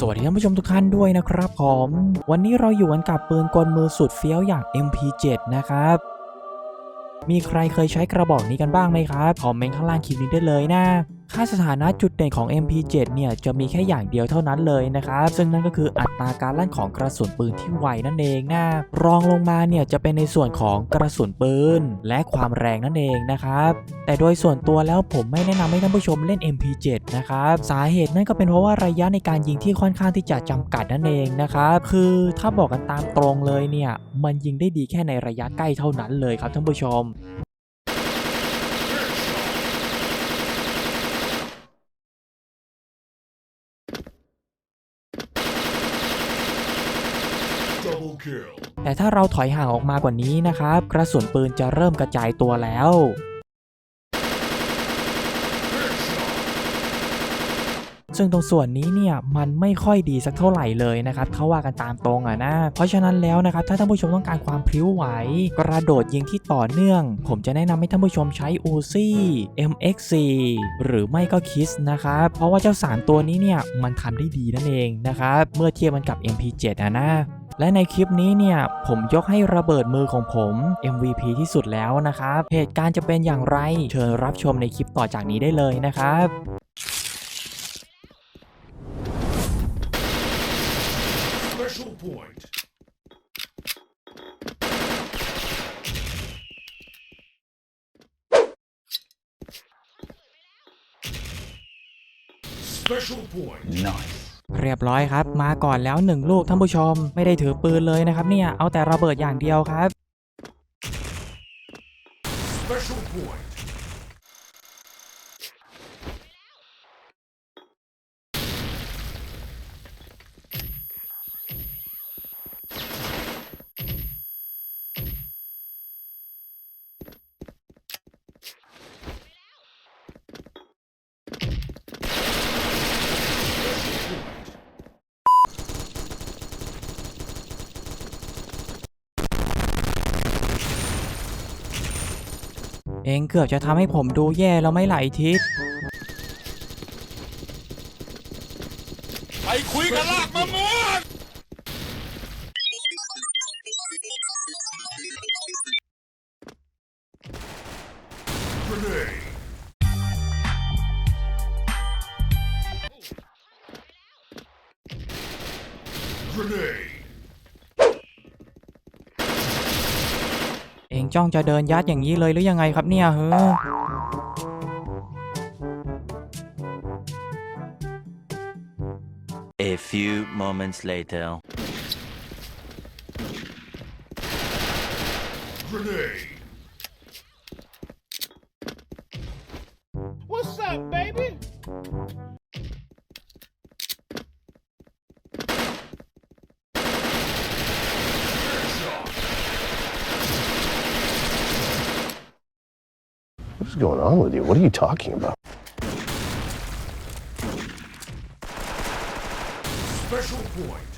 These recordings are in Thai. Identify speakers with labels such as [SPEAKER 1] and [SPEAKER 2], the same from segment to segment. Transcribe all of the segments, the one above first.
[SPEAKER 1] สวัสดีท่านผู้ชมทุกท่านด้วยนะครับผม วันนี้เราอยู่กันกับปืนกลมือสุดเฟี้ยวอย่าง MP7 นะครับ มีใครเคยใช้กระบอกนี้กันบ้างไหมครับ คอมเมนต์ข้างล่างคลิปนี้ได้เลยนะ ค่าสถานะจุดเด่นของ MP7 เนี่ยจะมีแค่อย่างเดียวเท่านั้นเลยนะครับ ซึ่งนั่นก็คืออัตราการลั่นของกระสุนปืนที่ไวนั่นเองนะรองลงมาเนี่ยจะเป็นในส่วนของกระสุนปืน และความแรงนั่นเองนะครับ แต่โดยส่วนตัวแล้วผมไม่แนะนำให้ท่านผู้ชมเล่น MP7 นะครับ สาเหตุนั่นก็เป็นเพราะว่าระยะในการยิงที่ค่อนข้างที่จะจำกัดนั่นเองนะครับ คือถ้าบอกกันตามตรงเลยเนี่ย มันยิงได้ดีแค่ในระยะใกล้เท่านั้นเลยครับท่านผู้ชม แต่ถ้าเราถอยห่างออกมากว่านี้นะครับ กระสุนปืนจะเริ่มกระจายตัวแล้ว ซึ่งตรงส่วนนี้เนี่ยมันไม่ค่อยดีสักเท่าไหร่เลยนะครับเขาว่ากันตามตรงอะนะ เพราะฉะนั้นแล้วนะครับถ้าท่านผู้ชมต้องการความพริ้วไหว กระโดดยิงที่ต่อเนื่อง ผมจะแนะนำให้ท่านผู้ชมใช้ Uzi MX4 หรือไม่ก็คิสนะครับ เพราะว่าเจ้า3ตัวนี้เนี่ยมันทำได้ดีนั่นเองนะครับ เมื่อเทียบมันกับ MP7 อะนะ และในคลิปนี้เนี่ยผมยกให้ระเบิดมือของผม MVP ที่สุดแล้วนะครับ เหตุการณ์จะเป็นอย่างไรเชิญรับชมในคลิปต่อจากนี้ได้เลยนะครับ
[SPEAKER 2] Special point. Special point.
[SPEAKER 3] Nice.
[SPEAKER 1] เรียบร้อยครับ มาก่อนแล้วหนึ่งลูกท่านผู้ชม ไม่ได้ถือปืนเลยนะครับเนี่ยเอาแต่ระเบิดอย่างเดียวครับ
[SPEAKER 2] Special point.
[SPEAKER 1] เองเกือบจะทำให้ผมดูแย่แล้วไม่ไหลทิศ
[SPEAKER 2] ไปคุยกันลากมะม่วง Grenade. Grenade.
[SPEAKER 1] เอง จ้องจะเดินยัดอย่างนี้เลยหรือยังไงครับเนี่ยเฮ้อ
[SPEAKER 3] A few moments later.
[SPEAKER 4] Going on with you? What are you talking about?
[SPEAKER 2] Special point.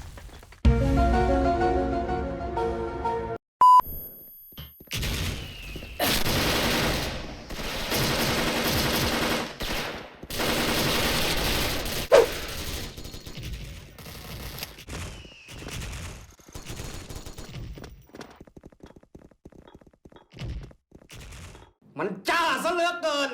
[SPEAKER 5] มันจ้าซะเหลือเกิน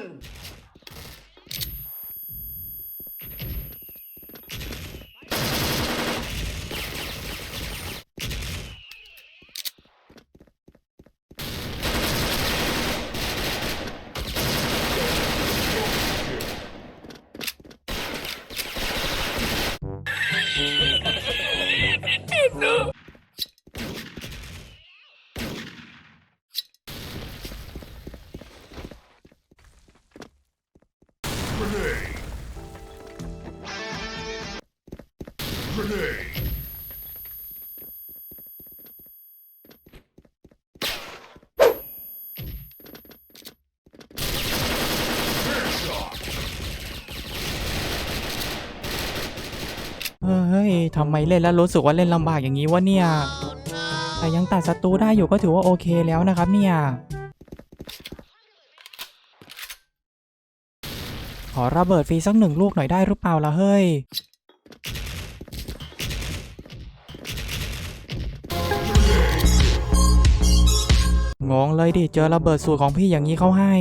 [SPEAKER 2] No!
[SPEAKER 1] เฮ้ยทำไมเล่นแล้วรู้สึกว่าเล่นลำบากอย่างนี้วะเนี่ย แต่ยังตัดศัตรูได้อยู่ก็ถือว่าโอเคแล้วนะครับเนี่ย ขอระเบิดฟรีสักหนึ่งลูกหน่อยได้หรือเปล่าล่ะเฮ้ย งงเลยดิ เจอระเบิดสูตรของพี่อย่างนี้เข้าให้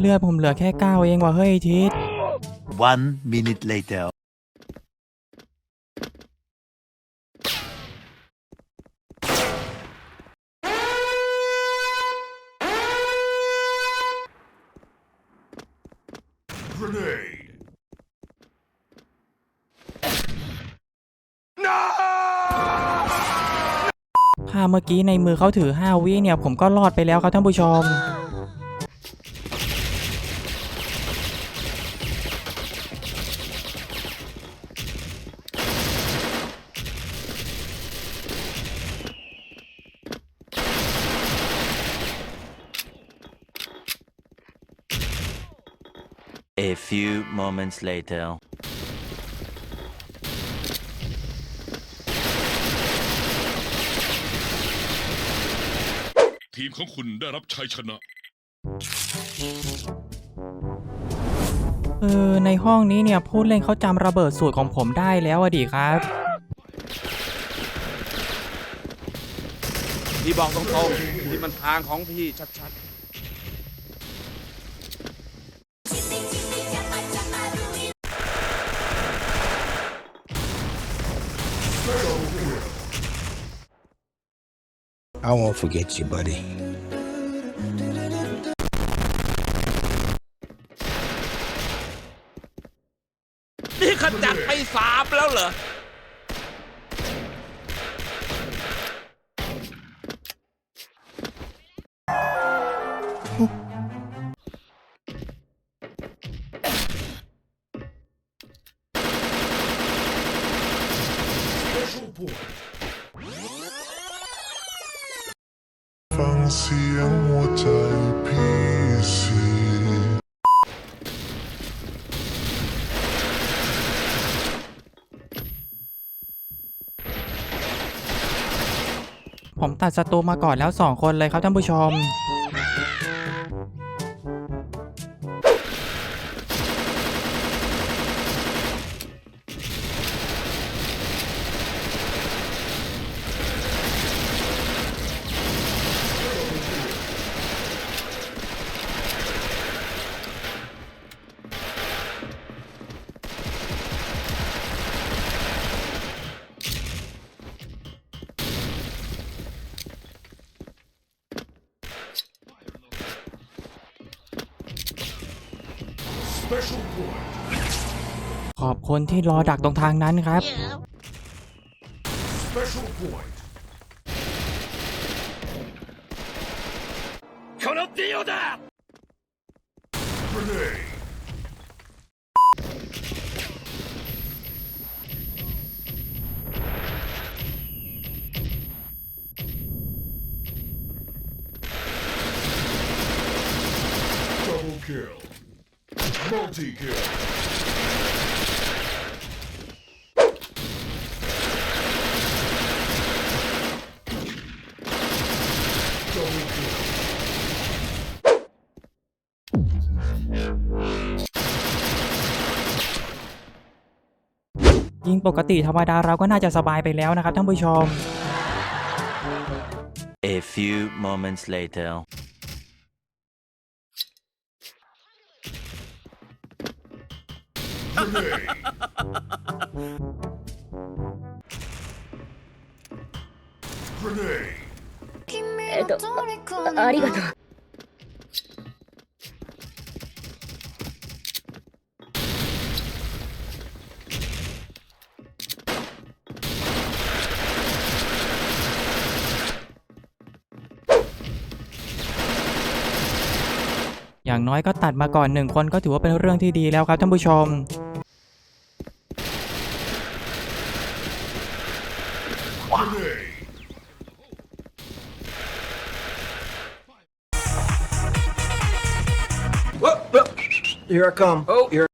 [SPEAKER 1] เลือดผมเหลือแค่9เองว่ะเฮ้ยทิศ
[SPEAKER 3] One minute later.
[SPEAKER 1] ถ้าเมื่อกี้ในมือเขาถือ 5 วิเนี่ย ผมก็รอดไปแล้วครับท่านผู้ชม
[SPEAKER 3] A few moments later.
[SPEAKER 2] ทีมของคุณได้รับชัยชนะ
[SPEAKER 1] เออในห้องนี้เนี่ยผู้เล่นเขาจำระเบิดสูตรของผมได้แล้วอะดิครับ
[SPEAKER 5] พี่บอกตรงๆที่มันทางของพี่ชัด
[SPEAKER 6] I won't forget you, buddy.
[SPEAKER 5] ๆนี่ขจัดไปสามแล้วเหรอ
[SPEAKER 7] ฟัง เสียงหัวใจพี่สิ
[SPEAKER 1] ผมตัดศัตรูมาก่อนแล้ว 2 คนเลยครับท่านผู้ชม ขอบคนที่รอดักตรงทางนั้นครับ
[SPEAKER 2] Special point.
[SPEAKER 5] このディオだ
[SPEAKER 2] Multi kill. Double kill.
[SPEAKER 1] ยิงปกติธรรมดาเราก็น่าจะสบายไปแล้วนะครับท่านผู้ชม
[SPEAKER 3] A few moments later.
[SPEAKER 8] えっとあありがとう
[SPEAKER 1] อย่างน้อยก็ตัดมาก่อนหนึ่งคนก็ถือว่าเป็นเรื่องที่ดีแล้วครับท่านผู้ชม
[SPEAKER 6] Here I come. Oh, here.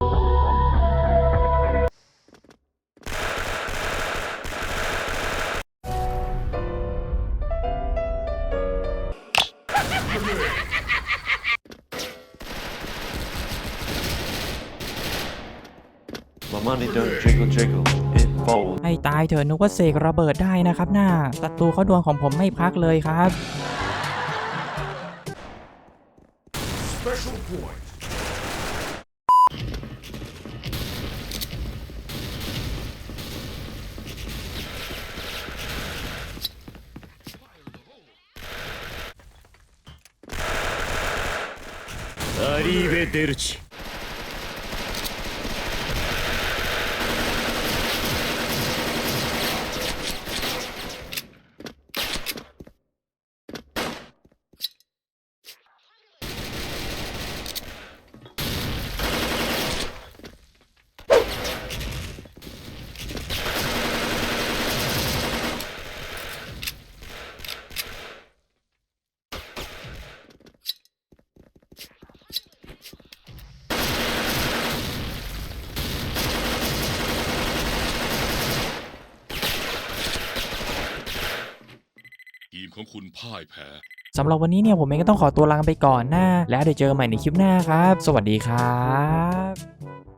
[SPEAKER 1] เถอะนึกว่าเสกระเบิดได้นะครับหน้าศัตรูเขาดวงของผมไม่พักเลยครับ
[SPEAKER 2] Special point
[SPEAKER 8] アリーベ・デルチ。
[SPEAKER 2] ของคุณพ่ายแพ้
[SPEAKER 1] สำหรับวันนี้เนี่ยผมเองก็ต้องขอตัวลาไปก่อนนะ แล้วเดี๋ยวเจอกันใหม่ในคลิปหน้าครับ สวัสดีครับ